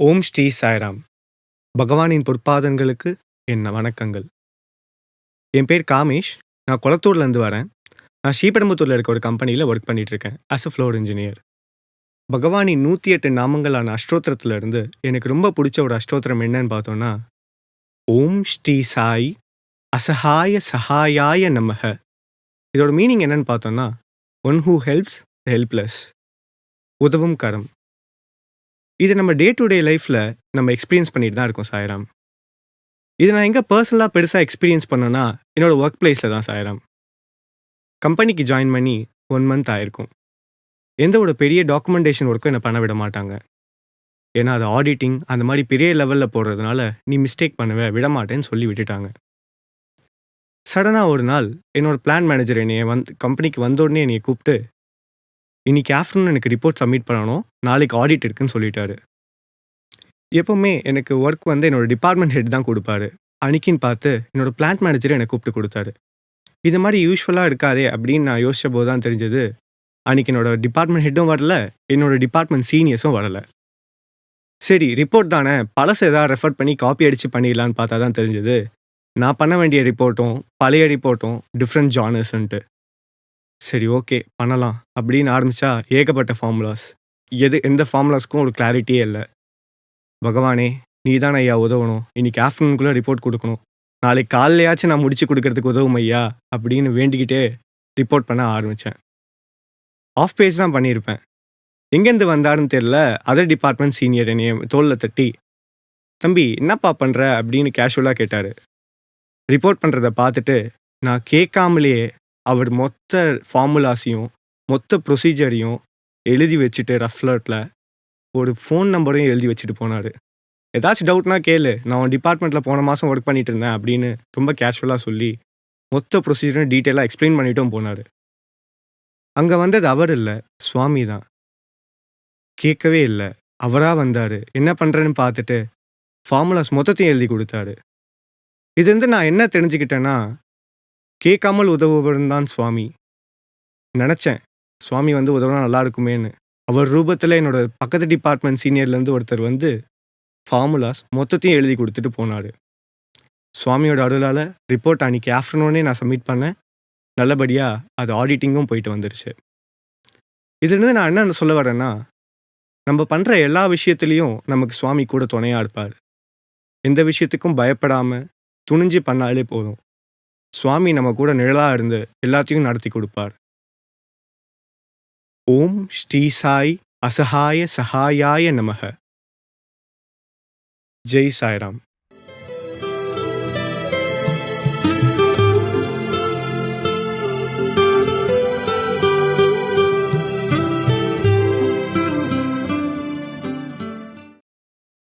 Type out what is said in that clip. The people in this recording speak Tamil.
ஓம் ஸ்ரீ சாய்ராம். பகவானின் பொற்பாதங்களுக்கு என் வணக்கங்கள். என் பேர் காமேஷ். நான் குளத்தூர்லேருந்து வரேன். நான் ஸ்ரீபெரும்புத்தூரில் இருக்க ஒரு கம்பெனியில் ஒர்க் பண்ணிகிட்ருக்கேன் இருக்கேன் ஆஸ் அ ஃப்ளோர் இன்ஜினியர் பகவானின் நூற்றி எட்டு நாமங்களான அஷ்டோத்திரத்துலேருந்து எனக்கு ரொம்ப பிடிச்ச ஒரு அஷ்டோத்திரம் என்னன்னு பார்த்தோன்னா ஓம் ஸ்ரீ சாய் அசஹாய சஹாயாய நமக இதோட மீனிங் என்னன்னு பார்த்தோன்னா ஒன் ஹூ ஹெல்ப்ஸ் ஹெல்ப்லெஸ் உதவும் கரம். இது நம்ம டே டு டே லைஃப்பில் நம்ம எக்ஸ்பீரியன்ஸ் பண்ணிட்டு தான் இருக்கோம் சாய்ராம். இது நான் எங்கே பர்சனலாக பெருசாக எக்ஸ்பீரியன்ஸ் பண்ணேன்னா என்னோட ஒர்க் பிளேஸில் தான் சாய்ராம். கம்பெனிக்கு ஜாயின் பண்ணி ஒன் மந்த் ஆயிருக்கும். எந்த ஒரு பெரிய டாக்குமெண்டேஷன் ஒர்க்கும் என்னை பண்ண விட மாட்டாங்க. ஏன்னா அது ஆடிட்டிங் அந்த மாதிரி பெரிய லெவலில் போடுறதுனால நீ மிஸ்டேக் பண்ணுவ விட மாட்டேன்னு சொல்லி விட்டுட்டாங்க. சடனாக ஒரு நாள் என்னோடய பிளான் மேனேஜர் என்னையை வந்து கம்பெனிக்கு வந்தோடனே என்னையை கூப்பிட்டு இன்னைக்கு ஆஃப்டர்நூன் எனக்கு ரிப்போர்ட் சப்மிட் பண்ணணும். நாளைக்கு ஆடிட் இருக்குன்னு சொல்லிட்டாரு. எப்போவுமே எனக்கு ஒர்க் வந்து என்னோட டிபார்ட்மெண்ட் ஹெட் தான் கொடுப்பாரு. அன்னைக்குன்னு பார்த்து என்னோடய பிளான்ட் மேனேஜரை என்னை கூப்பிட்டு கொடுத்தாரு. இது மாதிரி யூஸ்வலாக இருக்காதே அப்படின்னு நான் யோசிச்ச போது தான் தெரிஞ்சது அன்னைக்கு என்னோடய டிபார்ட்மெண்ட் ஹெட்டும் வரல என்னோடய டிபார்ட்மெண்ட் சீனியர்ஸும் வரல. சரி ரிப்போர்ட் தானே பழசை ஏதாவது ரெஃபர் பண்ணி காப்பி அடித்து பண்ணிடலான்னு பார்த்தா தான் தெரிஞ்சது. நான் பண்ண வேண்டிய ரிப்போர்ட்டும் பழைய ரிப்போர்ட்டும் டிஃப்ரெண்ட் ஜானர்ஸ்ன்ட்டு சரி ஓகே பண்ணலாம் அப்படின்னு ஆரம்பித்தா ஏகப்பட்ட ஃபார்முலாஸ் எது எந்த ஃபார்முலாஸ்க்கும் ஒரு கிளாரிட்டியே இல்லை. பகவானே நீ தான் ஐயா உதவணும். இன்றைக்கி ஆஃப்டர்நூனுக்குள்ளே ரிப்போர்ட் கொடுக்கணும். நாளைக்கு காலையாச்சும் நான் முடிச்சு கொடுக்கறதுக்கு உதவும் ஐயா அப்படின்னு வேண்டிக்கிட்டே ரிப்போர்ட் பண்ண ஆரம்பித்தேன் ஆஃப் பேஜ் தான் பண்ணியிருப்பேன். எங்கேருந்து வந்தாருன்னு தெரில அதர் டிபார்ட்மெண்ட் சீனியர் என்னைய தோளில் தட்டி தம்பி என்னப்பா பண்ணுற அப்படின்னு கேஷுவலாக கேட்டார். ரிப்போர்ட் பண்ணுறத பார்த்துட்டு நான் கேட்காமலேயே அவர் மொத்த ஃபார்முலாஸையும் மொத்த ப்ரொசீஜரையும் எழுதி வச்சுட்டு ரஃப்லர்ட்டில் ஒரு ஃபோன் நம்பரையும் எழுதி வச்சுட்டு போனார். ஏதாச்சும் டவுட்னா கேளு. நான் டிபார்ட்மெண்ட்டில் போன மாதம் ஒர்க் பண்ணிட்டு இருந்தேன் அப்படின்னு ரொம்ப கேஷுவலாக சொல்லி மொத்த ப்ரொசீஜரும் டீட்டெயிலாக எக்ஸ்பிளைன் பண்ணிட்டும் போனார். அங்கே வந்தது அவர் இல்லை சுவாமி தான். கேட்கவே இல்லை. அவராக வந்தார். என்ன பண்ணுறேன்னு பார்த்துட்டு ஃபார்முலாஸ் மொத்தத்தையும் எழுதி கொடுத்தாரு. இதுலேருந்து நான் என்ன தெரிஞ்சுக்கிட்டேன்னா கேட்காமல் உதவுவன் தான் சுவாமி. நினச்சேன். சுவாமி வந்து உதவுனா நல்லா இருக்குமேன்னு அவர் ரூபத்தில் என்னோட பக்கத்து டிபார்ட்மெண்ட் சீனியர்லேருந்து ஒருத்தர் வந்து ஃபார்முலாஸ் மொத்தத்தையும் எழுதி கொடுத்துட்டு போனார். சுவாமியோட அருளால் ரிப்போர்ட் அன்றைக்கி ஆஃப்டர்நூனே நான் சப்மிட் பண்ணேன். நல்லபடியாக அது ஆடிட்டிங்கும் போயிட்டு வந்துருச்சு. இதுலேருந்து நான் என்ன சொல்ல வரேன்னா நம்ம பண்ணுற எல்லா விஷயத்துலேயும் நமக்கு சுவாமி கூட துணையாக இருப்பார். எந்த விஷயத்துக்கும் பயப்படாமல் துணிஞ்சு பண்ணாலே போதும். சுவாமி நம்ம கூட நிழலாக இருந்து எல்லாத்தையும் நடத்தி கொடுப்பார். ஓம் ஸ்ரீ சாய் அசஹாய சஹாயாய நமக. ஜெய் சாய்ராம்.